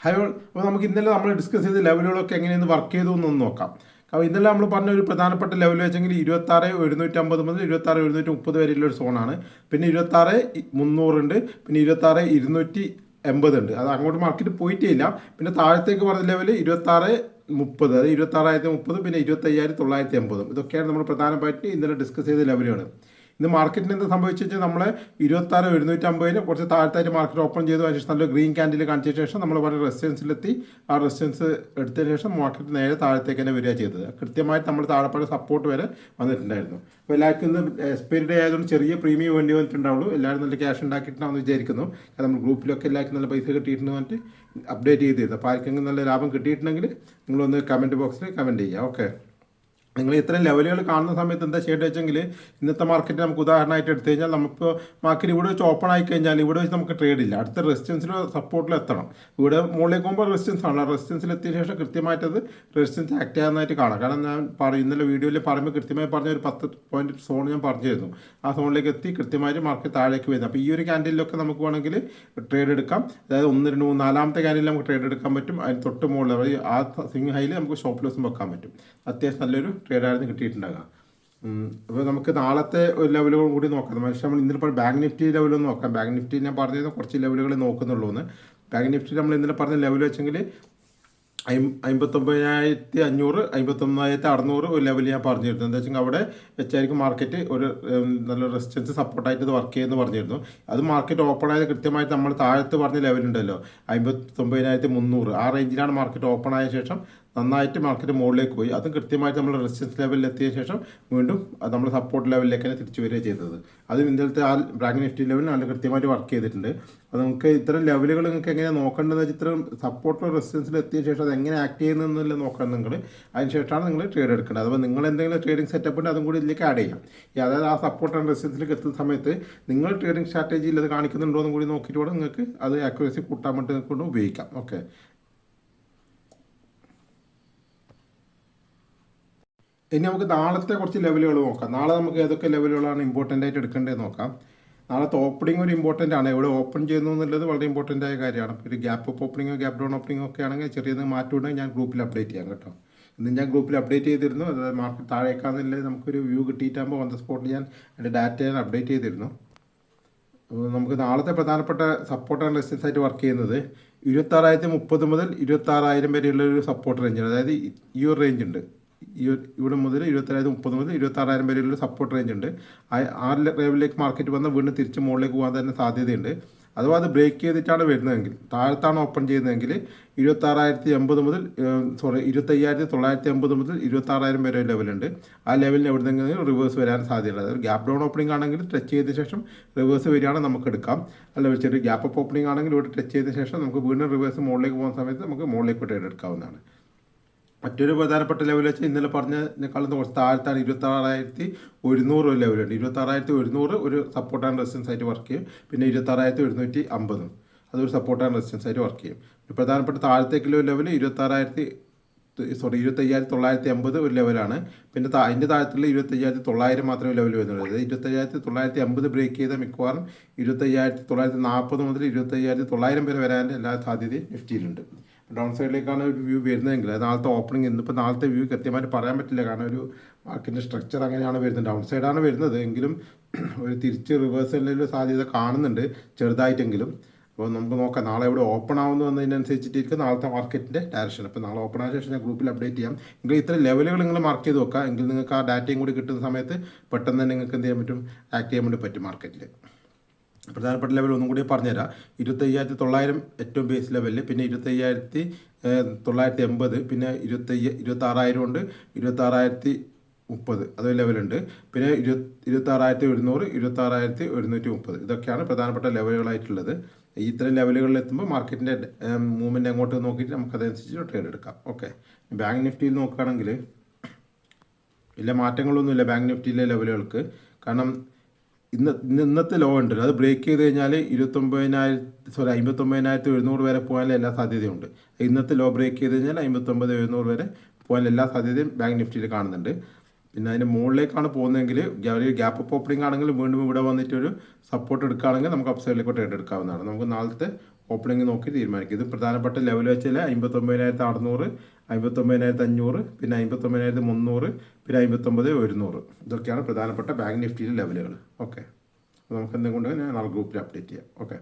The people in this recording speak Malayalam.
ഹലോ അപ്പോൾ നമുക്ക് ഇന്നലെ നമ്മൾ ഡിസ്കസ് ചെയ്ത ലെവലുകളൊക്കെ എങ്ങനെയെന്ന് വർക്ക് ചെയ്തു എന്നൊന്ന് നോക്കാം. അപ്പോൾ ഇന്നലെ നമ്മൾ പറഞ്ഞ ഒരു പ്രധാനപ്പെട്ട ലെവൽ വെച്ചെങ്കിൽ ഇരുപത്താറ് എഴുന്നൂറ്റമ്പത് മുതൽ ഇരുപത്താറ് എഴുന്നൂറ്റി മുപ്പത് വരെയുള്ള ഒരു സോണാണ് പിന്നെ ഇരുപത്താറ് മുന്നൂറുണ്ട് പിന്നെ ഇരുപത്താറ് ഇരുന്നൂറ്റി എൺപത് ഉണ്ട്. അത് അങ്ങോട്ട് മാർക്കറ്റ് പോയിട്ടേ ഇല്ല പിന്നെ താഴത്തേക്ക് പറഞ്ഞ ലെവൽ ഇരുപത്താറ് മുപ്പത് അത് ഇരുപത്താറായിരത്തി മുപ്പത് പിന്നെ ഇരുപത്തയ്യായിരത്തി തൊള്ളായിരത്തി എൺപതും. ഇതൊക്കെയാണ് നമ്മൾ പ്രധാനമായിട്ട് ഇന്നലെ ഡിസ്കസ് ചെയ്ത ലെവലുകൾ ഇന്ന് മാർക്കറ്റിന് എന്താ സംഭവിച്ചു വെച്ചാൽ നമ്മൾ ഇരുപത്താറ് എഴുന്നൂറ്റമ്പതിന് കുറച്ച് താഴത്തായിട്ട് മാർക്കറ്റ് ഓപ്പൺ ചെയ്തു അതിന് ശേഷം നല്ല ഗ്രീൻ ക്യാൻഡിൽ കാണിച്ച ശേഷം നമ്മൾ പറഞ്ഞ റെസിഡൻസിലെത്തി ആ റെസിസ്റ്റൻസ് എടുത്തതിന് ശേഷം മാർക്കറ്റ് നേരെ താഴത്തേക്ക് തന്നെ വരിക ചെയ്തത്. കൃത്യമായിട്ട് നമ്മൾ താഴെപ്പാട് സപ്പോർട്ട് വരെ വന്നിട്ടുണ്ടായിരുന്നു. അപ്പോൾ എല്ലാവർക്കും ഇന്ന് എക്സ്പയറി ഡേ ആയതുകൊണ്ട് ചെറിയ പ്രീമിയം വേണ്ടി വന്നിട്ടുണ്ടാവുള്ളൂ. എല്ലാവരും നല്ല ക്യാഷ് ഉണ്ടാക്കിയിട്ടുണ്ടെന്ന് വിചാരിക്കുന്നു. കാരണം നമ്മൾ ഗ്രൂപ്പിലൊക്കെ എല്ലാവർക്കും നല്ല പൈസ കിട്ടിയിട്ടുണ്ട് പറഞ്ഞിട്ട് അപ്ഡേറ്റ് ചെയ്തിരുന്നു. അപ്പോൾ ആർക്കെങ്കിലും നല്ല ലാഭം കിട്ടിയിട്ടുണ്ടെങ്കിൽ നിങ്ങളൊന്ന് കമന്റ് ബോക്സിൽ കമന്റ് ചെയ്യുക. ഓക്കെ നിങ്ങൾ ഇത്രയും ലെവലുകൾ കാണുന്ന സമയത്ത് എന്താ ചെയ്യേണ്ടത് വെച്ചെങ്കിൽ ഇന്നത്തെ മാർക്കറ്റ് നമുക്ക് ഉദാഹരണമായിട്ട് എടുത്തു കഴിഞ്ഞാൽ നമുക്ക് മാർക്കറ്റ് ഇവിടെ വെച്ച് ഓപ്പൺ ആയി കഴിഞ്ഞാൽ ഇവിടെ വെച്ച് നമുക്ക് ട്രേഡ് ഇല്ല. അടുത്ത റെസിസ്റ്റൻസിലോ സപ്പോർട്ടിലോ എത്തണം. ഇവിടെ മുകളിലേക്ക് പോകുമ്പോൾ റെസിസ്റ്റൻസ് ആണ്. റെസിസ്റ്റൻസിൽ എത്തിയ ശേഷം കൃത്യമായിട്ടത് റെസിസ്റ്റൻസ് ആക്ട് ചെയ്യാനായിട്ട് കാണാം. കാരണം ഞാൻ പറയും ഇന്നലെ വീഡിയോയിൽ പറയുമ്പോൾ കൃത്യമായി പറഞ്ഞ ഒരു പത്ത് പോയിന്റ് സോൺ ഞാൻ പറഞ്ഞിരുന്നു. ആ സോണിലേക്ക് എത്തി കൃത്യമായിട്ട് മാർക്കറ്റ് താഴേക്ക് വരുന്നത് അപ്പോൾ ഈ ഒരു ക്യാൻഡിലൊക്കെ നമുക്ക് വേണമെങ്കിൽ ട്രേഡ് എടുക്കാം. അതായത് ഒന്ന് രണ്ട് മൂന്ന് നാലാമത്തെ ക്യാൻഡിൽ നമുക്ക് ട്രേഡ് എടുക്കാൻ പറ്റും. അതിന് തൊട്ട് മുകളിൽ ആ സ്വിംഗ് ഹൈയിൽ നമുക്ക് ഷോപ്പ് ലോസും വെക്കാൻ പറ്റും. അത്യാവശ്യം നല്ലൊരു ട്രേഡായിരുന്നു കിട്ടിയിട്ടുണ്ടാകാം. അപ്പോൾ നമുക്ക് നാളത്തെ ഒരു ലെവലുകൾ കൂടി നോക്കാം. പക്ഷേ നമ്മൾ ഇന്നലെ പറഞ്ഞ ബാങ്ക് നിഫ്റ്റി ലെവലൊന്നും നോക്കാം. ബാങ്ക് നിഫ്റ്റി ഞാൻ പറഞ്ഞിരുന്ന കുറച്ച് ലെവലുകൾ നോക്കുന്നുള്ളൂ എന്ന് ബാങ്ക് നിഫ്റ്റി നമ്മൾ ഇന്നലെ പറഞ്ഞ ലെവൽ വെച്ചെങ്കിൽ അമ്പത്തൊമ്പതിനായിരത്തി അഞ്ഞൂറ് അമ്പത്തൊമ്പതിനായിരത്തി അറുന്നൂറ് ഒരു ലെവൽ ഞാൻ പറഞ്ഞിരുന്നു. എന്താ വെച്ചാൽ അവിടെ വെച്ചായിരിക്കും മാർക്കറ്റ് ഒരു നല്ല റെസിസ്റ്റൻസ് സപ്പോർട്ടായിട്ട് വർക്ക് ചെയ്യുമെന്ന് പറഞ്ഞിരുന്നു. അത് മാർക്കറ്റ് ഓപ്പൺ ആയത് കൃത്യമായിട്ട് നമ്മൾ താഴത്ത് പറഞ്ഞ ലെവലുണ്ടല്ലോ അമ്പത്തൊമ്പതിനായിരത്തി മുന്നൂറ് ആ റേഞ്ചിലാണ് മാർക്കറ്റ് ഓപ്പൺ ആയ ശേഷം നന്നായിട്ട് മാർക്കറ്റ് മുകളിലേക്ക് പോയി. അതും കൃത്യമായിട്ട് നമ്മൾ റെസിസ്റ്റൻസ് ലെവലിൽ എത്തിയ ശേഷം വീണ്ടും നമ്മൾ സപ്പോർട്ട് ലെവലിലേക്ക് തന്നെ തിരിച്ചു വരിക ചെയ്തത്. അതും ഇന്നലത്തെ ആ ബ്രാങ്ക് നിഫ്റ്റി ലെവലിൽ നല്ല കൃത്യമായിട്ട് വർക്ക് ചെയ്തിട്ടുണ്ട്. അത് നമുക്ക് ഇത്തരം ലെവലുകൾ നിങ്ങൾക്ക് എങ്ങനെ നോക്കേണ്ടതെന്ന് വെച്ചാൽ ഇത്തരം സപ്പോർട്ട് റെസിസ്റ്റൻസിൽ എത്തിയ ശേഷം അത് എങ്ങനെ ആക്ട് ചെയ്യുന്നതെന്നല്ല നോക്കണം നിങ്ങൾ അതിനുശേഷമാണ് നിങ്ങൾ ട്രേഡ് എടുക്കേണ്ടത്. അപ്പോൾ നിങ്ങൾ എന്തെങ്കിലും ട്രേഡിംഗ് സെറ്റപ്പ് ഉണ്ട് അതും കൂടി ഇതിലേക്ക് ആഡ് ചെയ്യാം. അതായത് ആ സപ്പോർട്ട് ആൻഡ് റെസിസ്റ്റൻസിലേക്ക് എത്തുന്ന സമയത്ത് നിങ്ങൾ ട്രേഡിംഗ് സ്ട്രാറ്റജിയിൽ അത് കാണിക്കുന്നുണ്ടോ എന്ന് കൂടി നോക്കിയിട്ട് വേണം നിങ്ങൾക്ക് അത് ആക്യുറസി കൂട്ടാൻ വേണ്ടി കൊണ്ട് ഉപയോഗിക്കാം. ഓക്കെ ഇനി നമുക്ക് നാളത്തെ കുറച്ച് ലെവലുകൾ നോക്കാം. നാളെ നമുക്ക് ഏതൊക്കെ ലെവലുകളാണ് ഇമ്പോർട്ടന്റ് ആയിട്ട് എടുക്കേണ്ടത് നോക്കാം. നാളത്തെ ഓപ്പണിംഗ് ഒരു ഇമ്പോർട്ടന്റ് ആണ്. എവിടെ ഓപ്പൺ ചെയ്യുന്നു എന്നുള്ളത് വളരെ ഇമ്പോർട്ടന്റ് ആയ കാര്യമാണ്. ഒരു ഗ്യാപ്പ് അപ്പ് ഓപ്പണിങ്ങോ ഗ്യാപ്പ് ഡൗൺ ഓപ്പണിങ്ങോ ഒക്കെ ആണെങ്കിൽ ചെറിയത് മാറ്റമുണ്ടെങ്കിൽ ഞാൻ ഗ്രൂപ്പിൽ അപ്ഡേറ്റ് ചെയ്യാം കേട്ടോ. ഇന്ന് ഞാൻ ഗ്രൂപ്പിൽ അപ്ഡേറ്റ് ചെയ്തിരുന്നു. അത് മാർക്കറ്റ് താഴേക്കാന്നില്ല നമുക്കൊരു വ്യൂ കിട്ടിയിട്ടാകുമ്പോൾ ഓൺ ദ സ്പോട്ടിൽ ഞാൻ എന്റെ ഡാറ്റ ഞാൻ അപ്ഡേറ്റ് ചെയ്തിരുന്നു. നമുക്ക് നാളത്തെ പ്രധാനപ്പെട്ട സപ്പോർട്ട് ആൻഡ് റെസിസ്റ്റൻസ് ആയിട്ട് വർക്ക് ചെയ്യുന്നത് ഇരുപത്താറായിരത്തി മുപ്പത് മുതൽ ഇരുപത്താറായിരം വരെയുള്ള ഒരു സപ്പോർട്ട് റേഞ്ചാണ് അതായത് ഈ- ഒരു റേഞ്ച് ഉണ്ട്. ഇവിടെ മുതൽ ഇരുപത്താറായിരത്തി മുപ്പത് മുതൽ ഇരുപത്താറായിരം വരെയുള്ള സപ്പോർട്ട് റേഞ്ച് ഉണ്ട്. ആ- ലെവലിലേക്ക് മാർക്കറ്റ് വന്നാൽ വീണ്ടും തിരിച്ച് മുകളിലേക്ക് പോകാൻ തന്നെ സാധ്യതയുണ്ട്. അഥവാ അത് ബ്രേക്ക് ചെയ്തിട്ടാണ് വരുന്നതെങ്കിൽ താഴത്താണ് ഓപ്പൺ ചെയ്യുന്നതെങ്കിൽ ഇരുപത്താറായിരത്തി എൺപത് മുതൽ സോറി ഇരുപത്തയ്യായിരത്തി തൊള്ളായിരത്തി എൺപത് മുതൽ ഇരുപത്താറായിരം വരെ ലെവലുണ്ട് ആ ലെവലിൽ എവിടെന്നെങ്കിലും റിവേഴ്സ് വരാൻ സാധ്യതയുണ്ട്. അതായത് ഗ്യാപ്പ് ഡൗൺ ഓപ്പണിംഗ് ആണെങ്കിൽ ടച്ച് ചെയ്ത ശേഷം റിവേഴ്സ് വരികയാണെങ്കിൽ നമുക്ക് എടുക്കാം. അല്ല ചെറിയ ഗ്യാപ്പ് അപ്പ് ഓപ്പണിംഗ് ആണെങ്കിൽ ഇവിടെ ടച്ച് ചെയ്ത ശേഷം നമുക്ക് വീണ്ടും റിവേഴ്സ് മുകളിലേക്ക് പോകുന്ന സമയത്ത് നമുക്ക് മുകളിലേക്ക് ട്രേഡ് എടുക്കാവുന്നതാണ്. മറ്റൊരു പ്രധാനപ്പെട്ട ലെവൽ വെച്ചാൽ ഇന്നലെ പറഞ്ഞതിനേക്കാളും കുറച്ച് താഴത്താണ് ഇരുപത്തി ആറായിരത്തി ഒരുന്നൂറ് ഒരു ലെവലുണ്ട് ഇരുപത്തി ആറായിരത്തി ഒരുന്നൂറ് ഒരു സപ്പോർട്ട് ആൻഡ് റെസിസ്റ്റൻസ് ആയിട്ട് വർക്ക് ചെയ്യും. പിന്നെ ഇരുപത്തി ആറായിരത്തി ഒരുന്നൂറ്റി അമ്പതും. അതൊരു സപ്പോർട്ട് ആൻഡ് റെസിസ്റ്റൻസ് ആയിട്ട് വർക്ക് ചെയ്യും. പ്രധാനപ്പെട്ട താഴത്തേക്കുള്ള ലെവൽ ഇരുപത്തി ആറായിരത്തി സോറി ഇരുപത്തയ്യായിരത്തി തൊള്ളായിരത്തി അമ്പത് ഒരു ലെവലാണ് പിന്നെ അതിന്റെ താഴത്തുള്ള ഇരുപത്തയ്യായിരത്തി തൊള്ളായിരം മാത്രമേ ലെവൽ വരുന്നുള്ളൂ. അതായത് ഇരുപത്തയ്യായിരത്തി തൊള്ളായിരത്തി അമ്പത് ബ്രേക്ക് ചെയ്ത മിക്കവാറും ഇരുപത്തയ്യായിരത്തി തൊള്ളായിരത്തി നാൽപ്പത് മുതൽ ഇരുപത്തയ്യായിരത്തി തൊള്ളായിരം വരെ വരാൻ എല്ലാ സാധ്യതയും നിഫ്റ്റിയിലുണ്ട്. ഡൗൺ സൈഡിലേക്കാണ് ഒരു വ്യൂ വരുന്നതെങ്കിൽ അത് നാളത്തെ ഓപ്പണിംഗ് ഇന്നിപ്പോൾ നാളത്തെ വ്യൂ കൃത്യമായിട്ട് പറയാൻ പറ്റില്ല. കാരണം ഒരു മാർക്കിന്റെ സ്ട്രക്ചർ അങ്ങനെയാണ് വരുന്നത്. ഡൗൺ സൈഡാണ് വരുന്നത്. എങ്കിലും ഒരു തിരിച്ച് റിവേഴ്സലിന്റെ സാധ്യത കാണുന്നുണ്ട് ചെറുതായിട്ടെങ്കിലും. അപ്പോൾ നമുക്ക് നോക്കാം. നാളെ ഇവിടെ ഓപ്പൺ ആവുന്നു എന്നതിനനുസരിച്ചിട്ടിരിക്കും നാളത്തെ മാർക്കറ്റിന്റെ ഡയറക്ഷൻ അപ്പോൾ നാളെ ഓപ്പൺ ആയ ശേഷം ഞാൻ ഗ്രൂപ്പിൽ അപ്ഡേറ്റ് ചെയ്യാം. എങ്കിൽ ഇത്ര ലെവലുകൾ നിങ്ങൾ മാർക്ക് ചെയ്ത് വെക്കുക എങ്കിൽ നിങ്ങൾക്ക് ആ ഡാറ്റയും കൂടി കിട്ടുന്ന സമയത്ത് പെട്ടെന്ന് തന്നെ നിങ്ങൾക്ക് എന്ത് ചെയ്യാൻ പറ്റും? ആക്ട് ചെയ്യാൻ വേണ്ടി പറ്റും മാർക്കറ്റിൽ പ്രധാനപ്പെട്ട ലെവൽ ഒന്നും കൂടി പറഞ്ഞുതരാം. ഇരുപത്തയ്യായിരത്തി തൊള്ളായിരം ഏറ്റവും ബേസ് ലെവലിൽ പിന്നെ ഇരുപത്തയ്യായിരത്തി തൊള്ളായിരത്തി എൺപത് പിന്നെ ഇരുപത്തയ്യ ഇരുപത്താറായിരം ഉണ്ട് ഇരുപത്താറായിരത്തി മുപ്പത് അത് ലെവലുണ്ട് പിന്നെ ഇരുപത്തി ഇരുപത്താറായിരത്തി ഒരുന്നൂറ് ഇരുപത്താറായിരത്തി ഒരുന്നൂറ്റി മുപ്പത് ഇതൊക്കെയാണ് പ്രധാനപ്പെട്ട ലെവലുകളായിട്ടുള്ളത് ഇത്തരം ലെവലുകളിൽ എത്തുമ്പോൾ മാർക്കറ്റിന്റെ മൂവ്മെന്റ് അങ്ങോട്ട് നോക്കിയിട്ട് നമുക്ക് അതനുസരിച്ച് ട്രേഡ് എടുക്കാം. ഓക്കെ ബാങ്ക് നിഫ്റ്റിയിൽ നോക്കുകയാണെങ്കിൽ ഇല്ല മാറ്റങ്ങളൊന്നുമില്ല ബാങ്ക് നിഫ്റ്റിയിലെ ലെവലുകൾക്ക് കാരണം ഇന്ന് ഇന്ന് ഇന്നത്തെ ലോ ഉണ്ടല്ലോ. അത് ബ്രേക്ക് ചെയ്ത് കഴിഞ്ഞാൽ ഇരുപത്തൊമ്പതിനായിരത്തി സോറി അമ്പത്തൊമ്പതിനായിരത്തി എഴുന്നൂറ് വരെ പോകാനുള്ള എല്ലാ സാധ്യതയുണ്ട്. ഇന്നത്തെ ലോ ബ്രേക്ക് ചെയ്ത് കഴിഞ്ഞാൽ അമ്പത്തൊമ്പത് എഴുന്നൂറ് വരെ പോകാനുള്ള എല്ലാ സാധ്യതയും ബാങ്ക് നിഫ്റ്റിയിൽ കാണുന്നുണ്ട്. പിന്നെ അതിന് മുകളിലേക്കാണ് പോകുന്നതെങ്കിൽ ഒരു ഗ്യാപ്പ് അപ്പ് ഓപ്പണിംഗ് ആണെങ്കിൽ വീണ്ടും ഇവിടെ വന്നിട്ട് ഒരു സപ്പോർട്ട് എടുക്കുകയാണെങ്കിൽ നമുക്ക് അപ്സൈഡിലേക്ക് ട്രേഡ് എടുക്കാവുന്നതാണ്. നമുക്ക് നാളത്തെ ഓപ്പണിംഗ് നോക്കി തീരുമാനിക്കും. ഇത് പ്രധാനപ്പെട്ട ലെവൽ വെച്ചാൽ അമ്പത്തൊമ്പതിനായിരത്തി അറുന്നൂറ് അമ്പത്തൊമ്പതിനായിരത്തി അഞ്ഞൂറ് പിന്നെ അമ്പത്തൊമ്പതിനായിരത്തി മുന്നൂറ് പിന്നെ അമ്പത്തൊമ്പത് ഒരുന്നൂറ്. ഇതൊക്കെയാണ് പ്രധാനപ്പെട്ട ബാങ്ക് നിഫ്റ്റിയിലെ ലെവലുകൾ. ഓക്കെ. അപ്പോൾ നമുക്ക് എന്തെങ്കിലും ഞാൻ ആ ഗ്രൂപ്പിൽ അപ്ഡേറ്റ് ചെയ്യാം. ഓക്കെ.